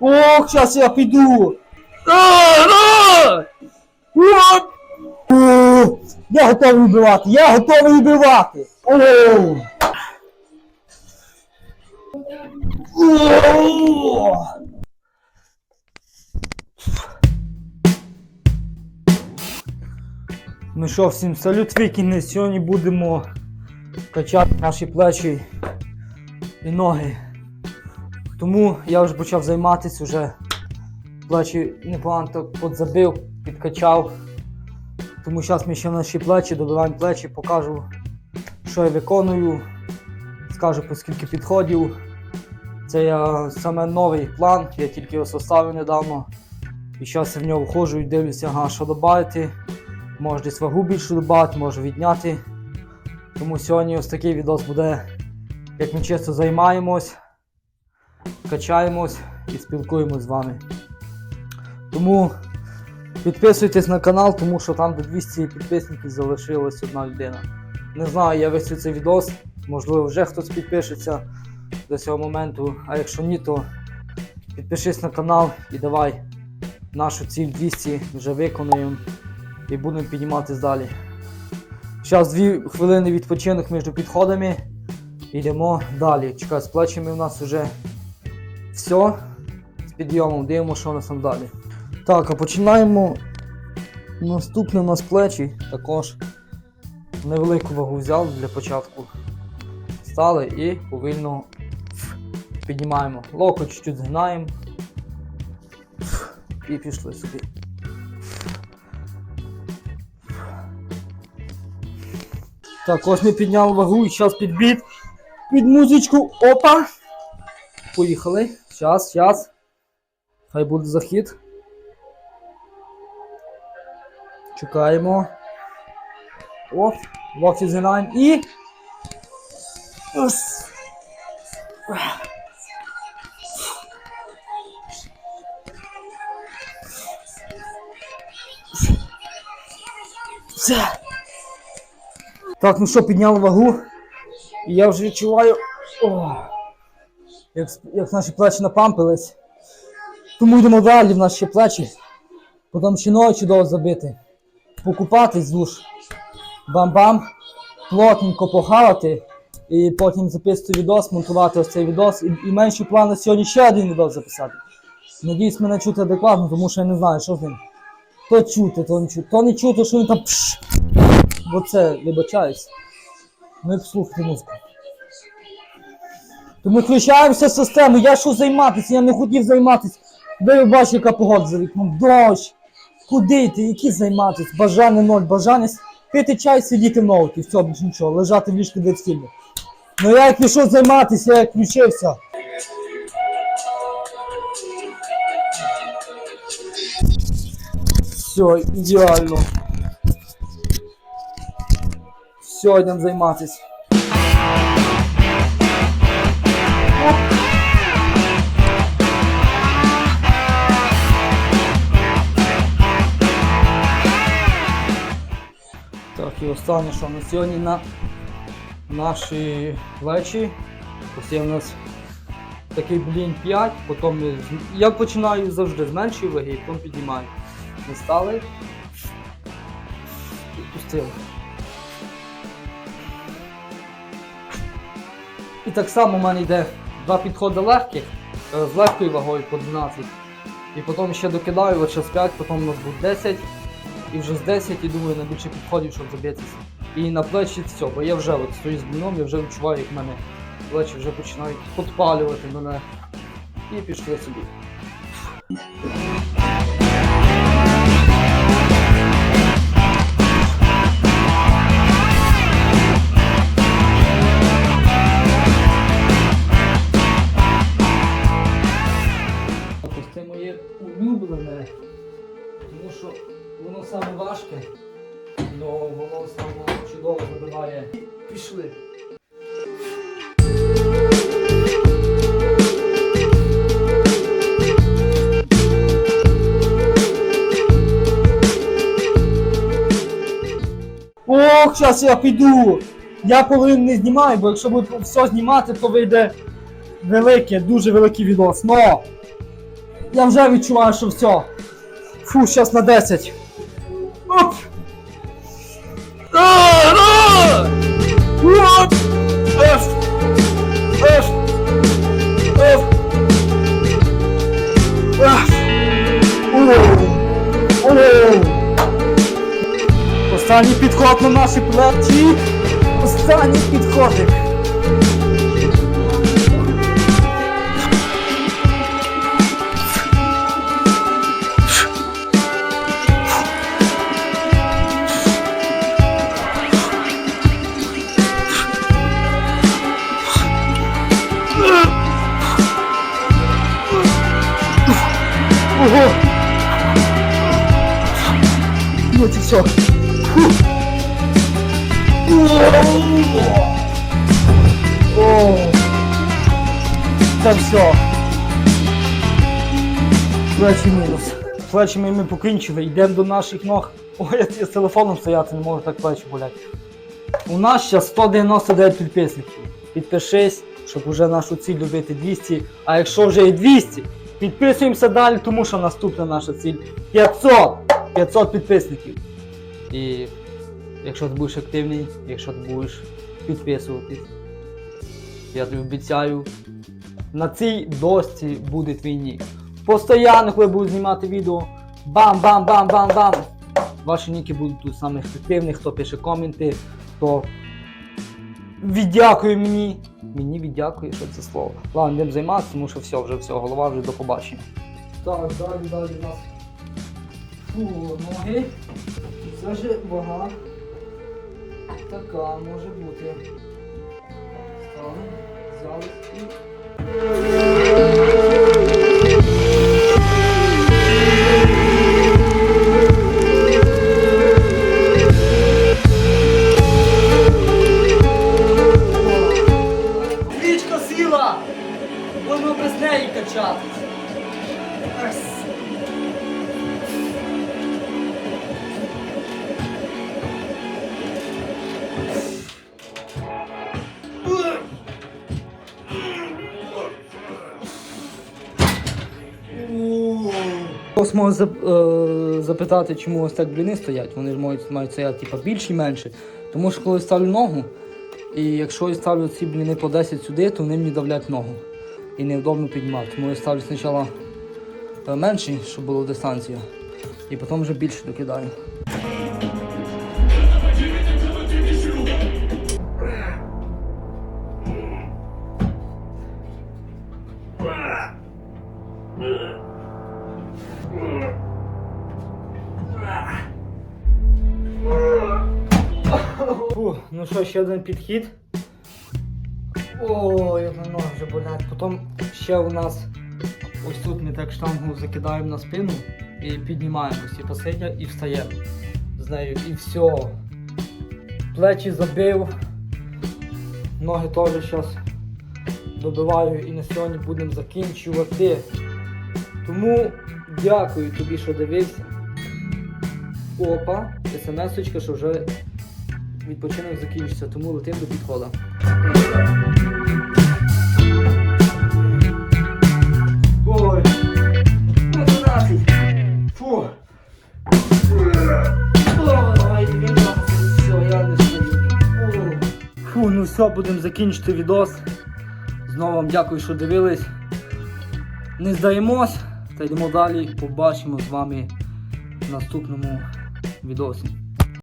Ох, зараз я піду. Я готовий вбивати, я готовий вбивати. Ну що, всім салют вікінги. Сьогодні будемо качати наші плечі і ноги. Тому я вже почав займатися, вже плечі непогано так подзабив, підкачав. Тому зараз ми ще наші плечі, добиваємо плечі, покажу, що я виконую, скажу по скільки підходів. Це я саме новий план, я тільки його составив недавно. І зараз я в нього входжу і дивлюся, ага, що додати. Може десь вагу більше додати, може відняти. Тому сьогодні ось такий відос буде, як ми чисто займаємось, качаємось і спілкуємось з вами. Тому підписуйтесь на канал, тому що там до 200 підписників залишилась одна людина. Не знаю, я весь цей відос, можливо, вже хтось підпишеться до цього моменту, а якщо ні, то підпишись на канал і давай нашу ціль 200 вже виконуємо і будемо підніматися далі. Зараз дві хвилини відпочинок між підходами. Йдемо далі. Чекай, з плечами у нас вже все. З підйомом дивимося, що у нас там далі. Так, а починаємо. Наступне у нас плечі. Також невелику вагу взяв для початку. Стали і повільно піднімаємо. Локоть чуть-чуть згинаємо. І пішли собі. Так, ось ми підняли вагу і зараз підбіт. Під музичку. Опа! Поїхали. Зараз, зараз. Хай буде захід. Чекаємо. О, локті згинаємо і. Все. Так, ну що, підняли вагу. І я вже відчуваю, о, як, як наші плечі напампились. Тому йдемо далі, в ще плечі. Потім ще ноги чудово забити. Покупатись душ. Бам-бам. Плотненько похавати. І потім записувати відос, монтувати ось цей відос. І, і менші плани сьогодні ще один відос записати. Надіюсь, мене чути адекватно, тому що я не знаю, що з ним. То чути, то не чути. То не чути, що він там пш. Бо це вибачаюсь. Ми послухати музику. Тому включаємося в систему. Я що займатися? Я не хотів займатися. Ви бачите, яка погода за вікном. Дощ. Куди йти? Які займатися? Бажання ноль. Бажання пити чай, сидіти в ноуті. Все, більше нічого. Лежати в ліжку десь фільму. Ну я як пішов займатися, я як включився. Все, ідеально. Йдемо займатися. І останнє, що на сьогодні на наші плечі. Ось є в нас такий блін 5, потім я починаю завжди з меншої ваги, потім піднімаю. Ми стали. Пустили. І так само в мене йде два підходи легких, е, з легкою вагою по 12. І потім ще докидаю от зараз 5, потім у нас буде 10. І вже з 10 і думаю на більше підходів, щоб забитися. І на плечі все, бо я вже от стою з бліном, я вже відчуваю, як мене плечі вже починають підпалювати мене. І пішли собі. Це моє улюблене, тому що воно саме важке, але воно саме чудово забиває. Пішли. Ох, зараз я піду. Я половину не знімаю, бо якщо буду все знімати, то вийде велике, дуже великий відос. Но Я вже відчуваю, що все. Фу, зараз на 10. Останній підход на наші плечі. Останній підходик. Ого! Вот и все. О, Це все. Плечі мінус. Плечі ми, покінчили, йдемо до наших ног. Ой, я з телефоном стояти не можу, так плечі болять. У нас зараз 199 підписників. Підпишись, щоб уже нашу ціль добити 200. А якщо вже і 200, підписуємося далі, тому що наступна наша ціль 500! 500 підписників. І якщо ти будеш активний, якщо ти будеш підписуватись, я тобі обіцяю, на цій дошці буде твій нік. Постоянно, коли буду знімати відео, бам-бам-бам-бам-бам. Ваші ніки будуть тут самих активних, хто пише коменти, хто віддякує мені. Мені віддякує, що це слово. Ладно, будемо займатися, тому що все, вже все, голова вже до побачення. Так, далі, далі у нас. Фу, ноги. Це ж вага. Така може бути. Стали, взяли. Ось можу е, запитати, чому ось так бліни стоять. Вони ж мають, мають стояти типа, більше і менше. Тому що коли ставлю ногу, і якщо я ставлю ці бліни по 10 сюди, то вони мені давлять ногу. І невдобно піднімати. Тому я ставлю спочатку е, менші, щоб була дистанція, і потім вже більше докидаю. Ну що, ще один підхід. Ой, як на ноги вже болять. Потім ще у нас ось тут ми так штангу закидаємо на спину і піднімаємось, і посидя, і встаємо з нею. І все. Плечі забив. Ноги теж зараз добиваю і на сьогодні будемо закінчувати. Тому дякую тобі, що дивився. Опа, смс-очка, що вже відпочинок закінчиться, тому летим до підходу. Ой, ну. Фу. Ой, все, я не стою. Фу, ну все, будемо закінчити відос. Знову вам дякую, що дивились. Не здаємось, та йдемо далі. Побачимо з вами в наступному відосі.